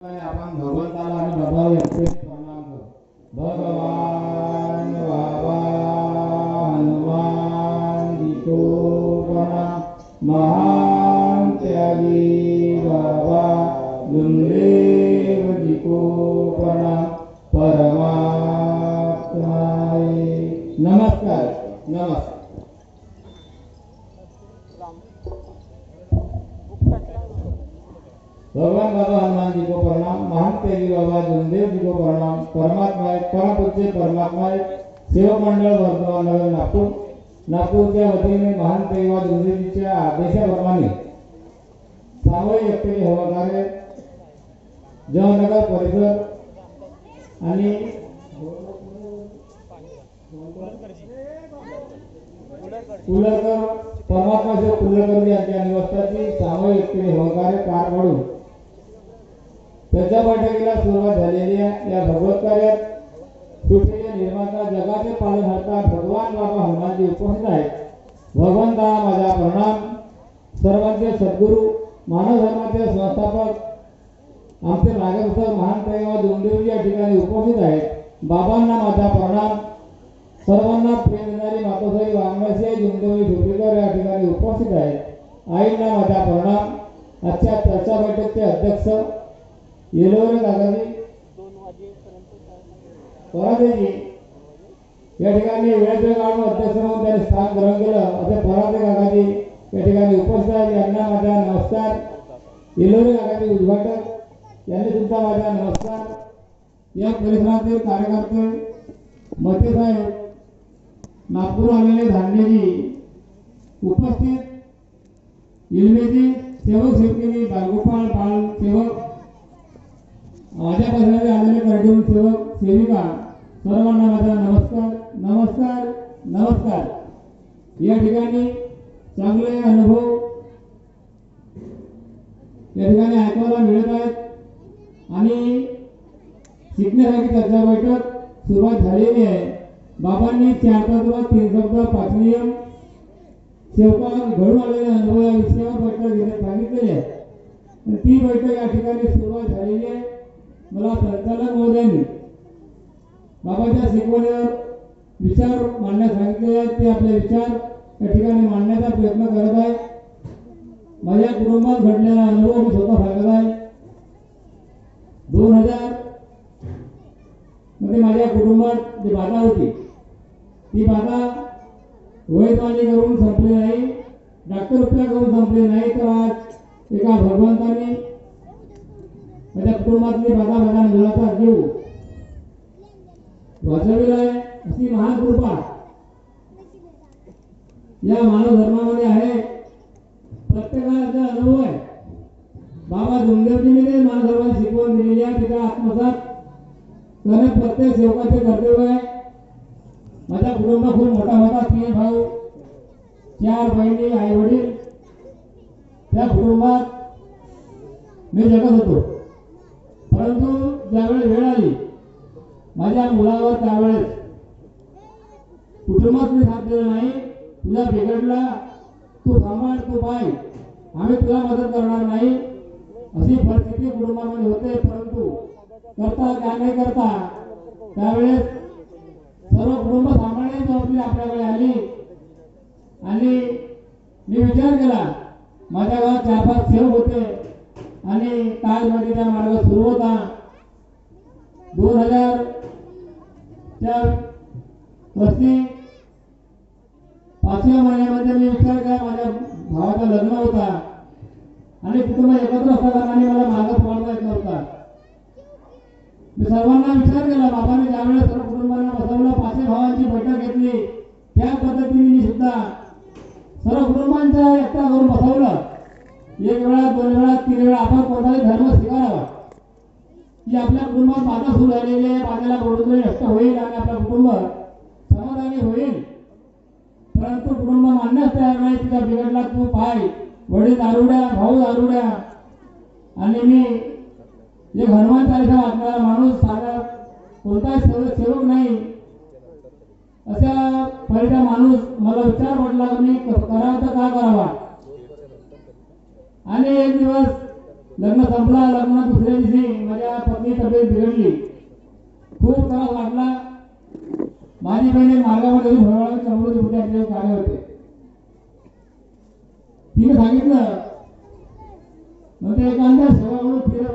आपण भगवंताला आणि बाबाला एकटे प्रणाम करू भगवान बाबा हनुमान जितो प्रणाम महान त्यागी बाबा गुरुदेव जितो प्रणाम परमात्माय नमस्कार नमस्कार भगवान बाबा हनुमान जी को प्रणाम महान त्यागी बाबा गुरुदेव जी को प्रणाम. परमात्मा परमपूज्य परमात्मा सेवक मंडळ वर्धमान नगर नागपूर. नागपूरच्या वतीने महान तेगी बाबा गुरुदेवजीच्या आदेशाप्रमाणे सामूहिक व्यक्तीने हवा कार्य जवाहरनगर परिसर आणि कुलरकर परमात्मा शिव कुलकर यांच्या निवासाची सामूहिक व्यक्तीने सहकार्य पार पडून त्याच्या बैठकीला सुरुवात झालेली आहे. या भगवत कार्यात पृथ्वीचे निर्माता जगाचे पालनकर्ता भगवान बाबा हनुमानजी उपस्थित आहेत. भगवंता माझा प्रणाम. सर्वांचे सद्गुरू मानव धर्माचे संस्थापक आमचे नागरिक महान प्रेमा दोंदेवजी या ठिकाणी उपस्थित आहेत. बाबांना माझा प्रणाम. सर्वांना प्रेम देणारी मातोश्री वामनाशी जुंदेवी ढोबळीकर या ठिकाणी उपस्थित आहेत. आईंना माझा प्रणाम. आजच्या चर्चा बैठकचे अध्यक्ष येलोरे आगामी परादेजी या ठिकाणी वेळेचे काढून अध्यक्ष म्हणून त्यांनी स्थान ग्रहण केलं. असे परादे काकाजी या ठिकाणी उपस्थित आहेत. यांना माझा नमस्कार. येलोरे काकाजी उद्घाटक. यांनी सुद्धा माझा नमस्कार. या परिसरातील कार्यकर्ते मते साहेब नागपूर आलेले धांडेजी उपस्थित. इलमेजी सेवक सेवकिनी बालगोपाळ माझ्या पसराचे आलेले कार्टून सेवक सेविका सर्वांना माझा नमस्कार नमस्कार नमस्कार. या ठिकाणी चांगले अनुभव या ठिकाणी ऐकायला मिळत आहेत. आणि शिकण्यासाठी चर्चा बैठक सुरुवात झालेली आहे. बाबांनी चार तत्व तीन शब्द पाच नियम सेवका घडून आलेले अनुभव या विषयावर बैठक घेण्यात सांगितलेली आहे. ती बैठक या ठिकाणी सुरुवात झालेली आहे. मला संचालक महोदयांनी बाबाच्या शिकवण्यावर विचार मांडण्यास सांगितले आहेत. ते आपले विचार या ठिकाणी मांडण्याचा प्रयत्न करत आहे माझ्या कुटुंबात घडलेला अनुभव मी स्वतः सांगत आहे. दोन हजारमध्ये माझ्या कुटुंबात जी बाधा होती ती बाधा वैद्यवानी करून संपली नाही. डॉक्टर उपचार करून संपले नाही. तर आज एका भगवंताने त्याच्या कुटुंबातले बाधा माझ्या मुलाचा देऊ वाचविला आहे अशी महान कृपा. या मानव धर्मामध्ये आहे. प्रत्येकाचा अनुभव आहे. बाबा धुमदेवजीने ते मानव धर्माची शिकवण दिलेली आहे. तिचा आत्मसात करणे प्रत्येक सेवकाचे कर्तव्य आहे. माझा कुटुंब खूप मोठा होता तीन भाऊ चार बहिणी आई वडील त्या कुटुंबात मी जगत होतो. परंतु ज्यावेळेस वेळ आली माझ्या मुलावर त्यावेळेस कुटुंबात मी साथ नाही तुझा बिघडला तू सांभाळ तू पाय आम्ही तुला मदत करणार नाही अशी परिस्थिती कुटुंबामध्ये होते परंतु करता काय नाही करता त्यावेळेस सर्व कुटुंब सांभाळण्याची जबाबदारी आपल्याकडे आली. आणि मी विचार केला माझ्या गावात चार पाच सेवक होते. आणि ताजमधीचा मार्ग सुरू होता. दोन हजार च्या पाचव्या महिन्यामध्ये मी विचार केला माझ्या भावाचं लग्न होता. आणि कुटुंब एकत्र असताना मला मार्ग पडता येत नव्हता. मी सर्वांना विचार केला बाबाने ज्यावेळेस सर्व कुटुंबांना बसवलं पाचही भावांची बैठक घेतली. त्या पद्धतीने मी सुद्धा सर्व कुटुंबांचा एकटा करून बसवलं. एक वेळा दोन वेळा केलेला आपण कोणाला धर्म स्वीकारावा की आपल्या कुटुंबात बाधा सुरू झालेली आहे बाधेला गोडून नष्ट होईल आणि आपलं कुटुंब समाधानी होईल. परंतु कुटुंब मानण्यास तयार नाही तुझा बिघडला तू पाय वडील दारुड्या भाऊ दारुड्या. आणि मी एक हनुमान चालीसा वाचणारा माणूस साधा कोणताही सेवक सेवक नाही. अशा पहिला माणूस मला विचार पडला मी करावा तर का करावा? आणि एक दिवस लग्न संपला लग्न दुसऱ्या दिवशी माझ्या पत्नी तब्येत बिघडली. खूप त्रास वाटला. माझी बहिणी मार्गामध्ये भरवाळा चौधरी कार्य होते. तिने सांगितलं मग ते एखाद्या सेवा म्हणून फिरत